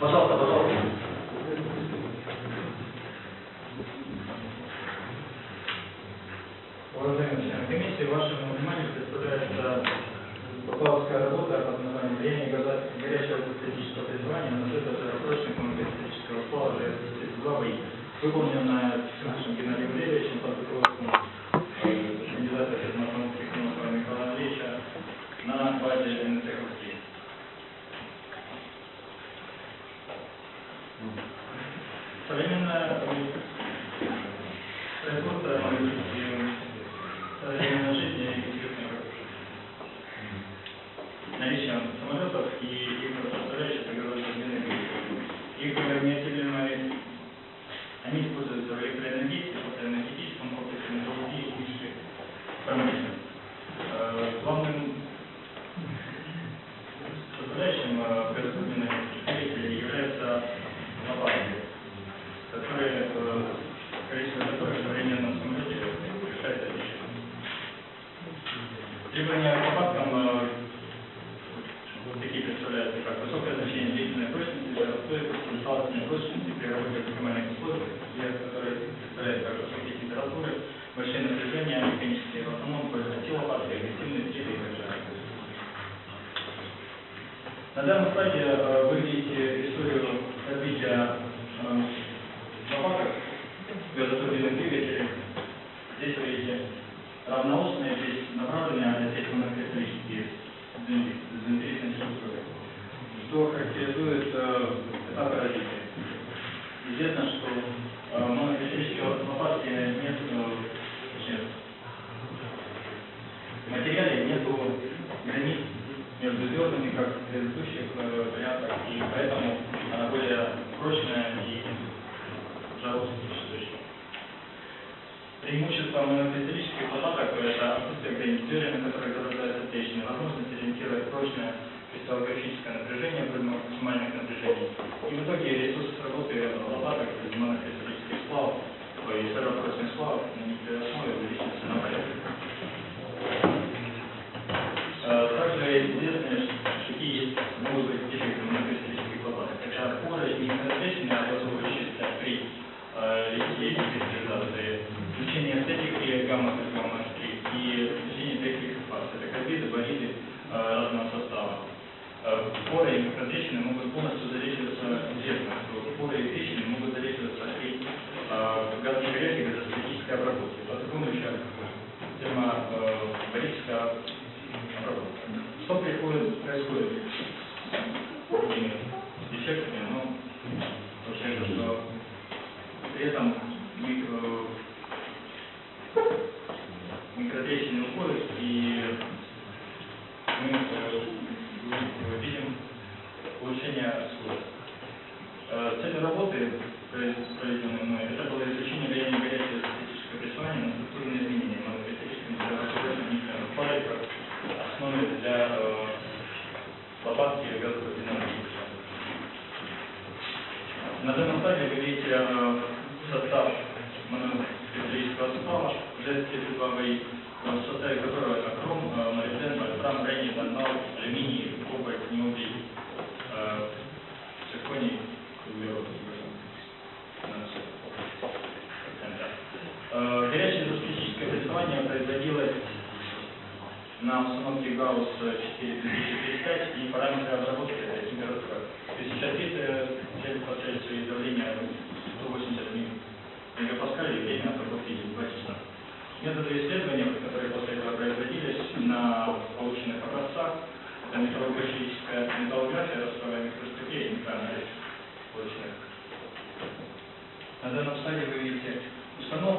Пожалуйста, пожалуйста. Уважаемые члены комиссии, вашему вниманию представляется Поплавская работа под названием «Влияние горячего статического призвания на цвет прочного статического сплава ЖС-32 ВИ», выполненная нашим Геннадием Валерьевичем под руководством э, кандидата Федматовского Михаила Андреевича на базе НТ Требования лопаткам э, вот такие представляются, как высокое значение длительной прочности, жаростойкости, металлостной прочности при работе в экстремальных условиях, которые представляют как высокие температуры, большие напряжения, механические, в основном пользуются те лопатки, агрессивные силы и так далее. На данном слайде э, вы видите историю развития э, лопаток, газотурбинных двигателей. Здесь вы видите равноосные, здесь направленные, а здесь монокристаллические изометричные структуры. Что характеризует э, этапы развития? Известно, что монокристаллические лопатки нет, точнее, в материале нету границ между звездами, как в предыдущих э, вариантах, и поэтому она более прочная и жаростойчивая. Преимущество монокристаллических лопаток – это отсутствие границ теории, на которых зарождаются трещины, возможность ориентировать прочное кристаллографическое напряжение при максимальных напряжениях. И в итоге ресурс работы лопаток из монокристаллических сплавов и ферропрочных сплавов на никелевой основе увеличивается на порядок. Э, Также известно, что какие есть могут быть дефекты монокристаллических лопаток. Это поры и трещины, образующиеся при э, литье и кристаллизации, включение эстетики гамма гамма и включение третьих фаз. Это карбиды, бориды э, разного состава. Э, Поры и микротрещины могут полностью залечиваться известно, что поры и трещины могут залечиваться при э, газогорячей газостатической обработке. По такому еще термобарическая обработка. Что приходит, происходит с такими дефектами? Ну, получается, что при этом микро, микротрещины уходят, и мы э, видим улучшение слоя. Э, Целью работы, произ- проведенной мной, это было изучение влияния горячего статического прессования на структурные изменения монокристаллических никелевых парой как основе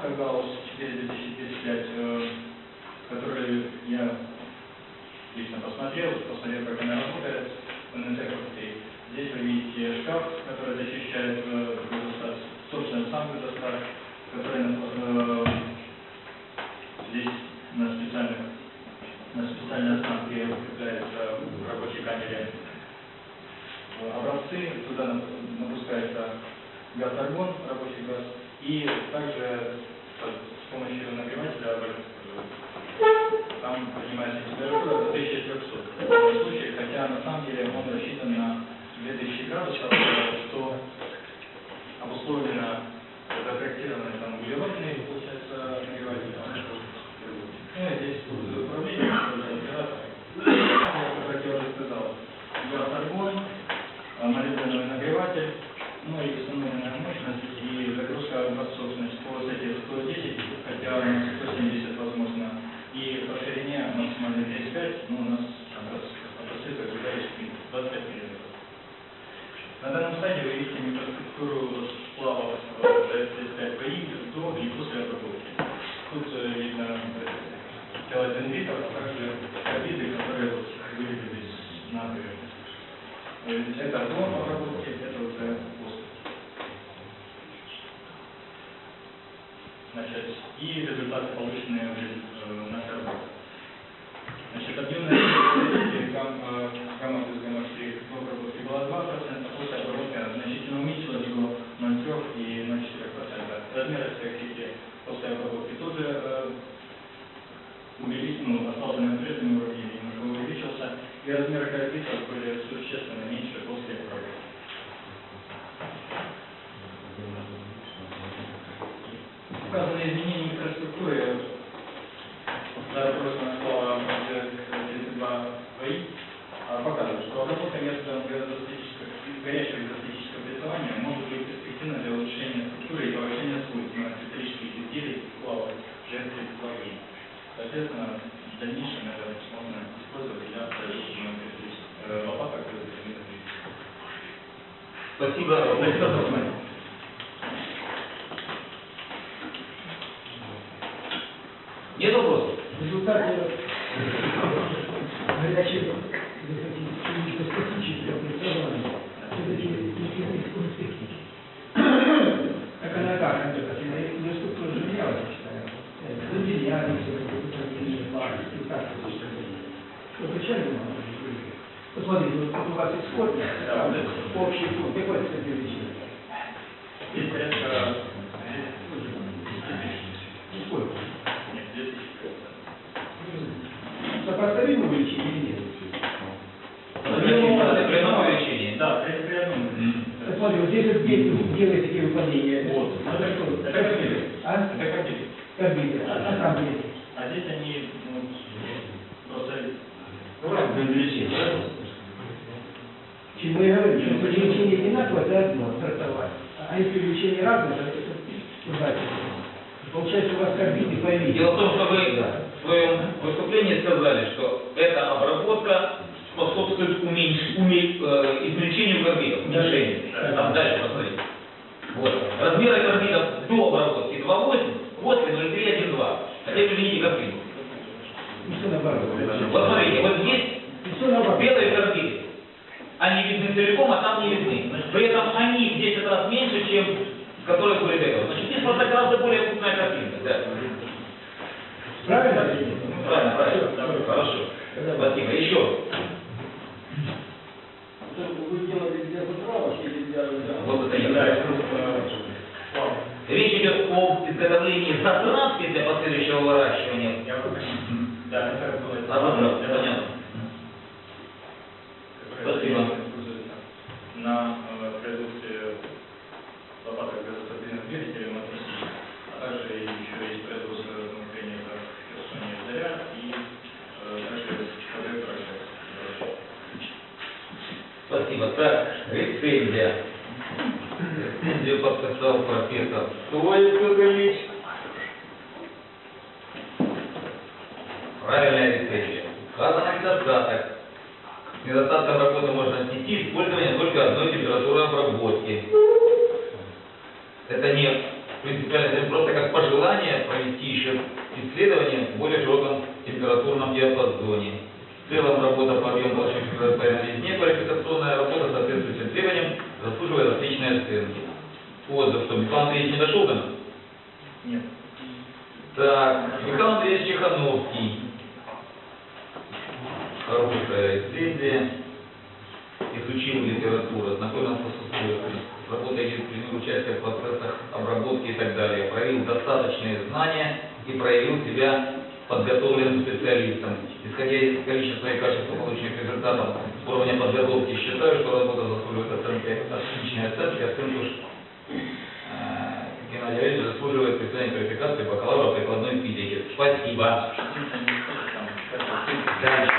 оказалось 4 или 10 я лично посмотрел, посмотрел, как она работает в НТ-круте. Здесь вы видите шкаф, который защищает э, собственный сам газостар, который э, здесь на специальных на специальной останке выпускается в рабочей камере образцы, туда напускается газ-аргон, рабочий газ, и также э, с помощью нагревателя э, там поднимается температура до 1300 в случае, хотя на самом деле он рассчитан на 2000 градусов, э, что обусловлено запроектированный там углеродный, получается, нагреватель. Ну и здесь управление, оператор. Как я уже сказал, газ аргон, а, молибденовый нагреватель, ну и установленная мощность и загрузка образцов, значит, по высоте 110, хотя у нас 170 возможно, и по ширине максимально 35, ну у нас образ- образцы загружающие 25 мм. На данном стадии вы видите микроструктуру сплавов ЖС-35 ПИ до и после обработки. Тут э, видно телодендритов, а также обиды, которые вот вылезли на поверхность. Э, Это до обработки, это уже после. Значит, и результаты, полученные уже э, на работе. Значит, объемная эффективность гам- э, гамма плюс гамма 4 до обработки была 2%, после обработки она значительно уменьшилась до 0,3 и 0,4%. Размер эффективности после обработки тоже э, увеличился, ну, остался на прежнем уровне, немножко увеличился, и размеры коэффициентов были существенно меньше после обработки. Указанные изменения микроструктуры за прошлое слово 32 ВИ а, показывают, что обработка методом газостатического, горячего газостатического прессования может быть перспективна для улучшения структуры и повышения свойств монокристаллических изделий сплава ЖС-32 ВИ. Соответственно, в дальнейшем это можно использовать для монокристаллических э, лопаток. Спасибо. Спасибо за внимание. Нет вопросов? результате горячего химического прессования все-таки институт Так она как, ее структура же менялась, я считаю. Выделяли все Что отвечали вам? Посмотрите, вот у вас вот это. общий фонд, какой это величина? Здесь порядка Сколько? нет, 10 Сопоставимо увеличение или нет? Значительно, при одном увеличении. Да, при, при одном. М. Вот Смотри, вот здесь вот есть, делаете такие выполнения. Вот. Это что? Это кабели. А? Это Кабели. А, там где? А здесь они ну, просто Ну, увеличения. Чему я говорю, что если увеличение одинаково, это одно, трактовать. А если увеличение разное, то это история. Получается, у вас кабины появились. Дело в том, что вы в своем выступлении сказали, что эта обработка способствует уменьш- уме- э, измельчению карбидов, уменьшению. Да. Там дальше посмотрите. Вот. Размеры карбидов до обработки 2,8, после 0,3, 1,2. А теперь видите все наоборот. Вот смотрите, вот здесь белые карбиды. Они видны целиком, а там не видны. При этом они в 10 раз меньше, чем которые были до этого. Значит, здесь просто гораздо более крупная картинка. Да. Правильно? Правильно, правильно. Хорошо. Спасибо. Еще. Вы делали для заправок или для... Вот это да, я. это просто плавно. Речь идет о изготовлении затравки для последующего выращивания. Я. Да, это было. А, понятно. Спасибо. на э, производстве лопаток газотурбинных двигателей мотоциклов, а также еще есть производство внутреннего Херсоне заряд и э, также ЖЭК. Спасибо. Так, рецензия. Рецензию подписал профессор Стоев Ильич. Правильная рецензия. Указан недостаток. К недостаткам работы можно отнести использование только одной температуры обработки. Это не принципиально, это просто как пожелание провести еще исследование в более широком температурном диапазоне. В целом работа по объему по резне, квалификационная работа соответствует всем требованиям, заслуживает отличной оценки. Отзыв, что Михаил Андреевич не дошел до нас? Нет. Так, Михаил Андреевич Чехановский. Хорошая рецензия. Изучил литературу, знакомился с условиями работая и принял участие в процессах обработки и так далее, проявил достаточные знания и проявил себя подготовленным специалистом. Исходя из количества и качества полученных результатов уровня подготовки, считаю, что работа заслуживает оценки, отличной оценки, оценку Валерьевич заслуживает присвоения квалификации бакалавра прикладной физики. Спасибо. Дальше.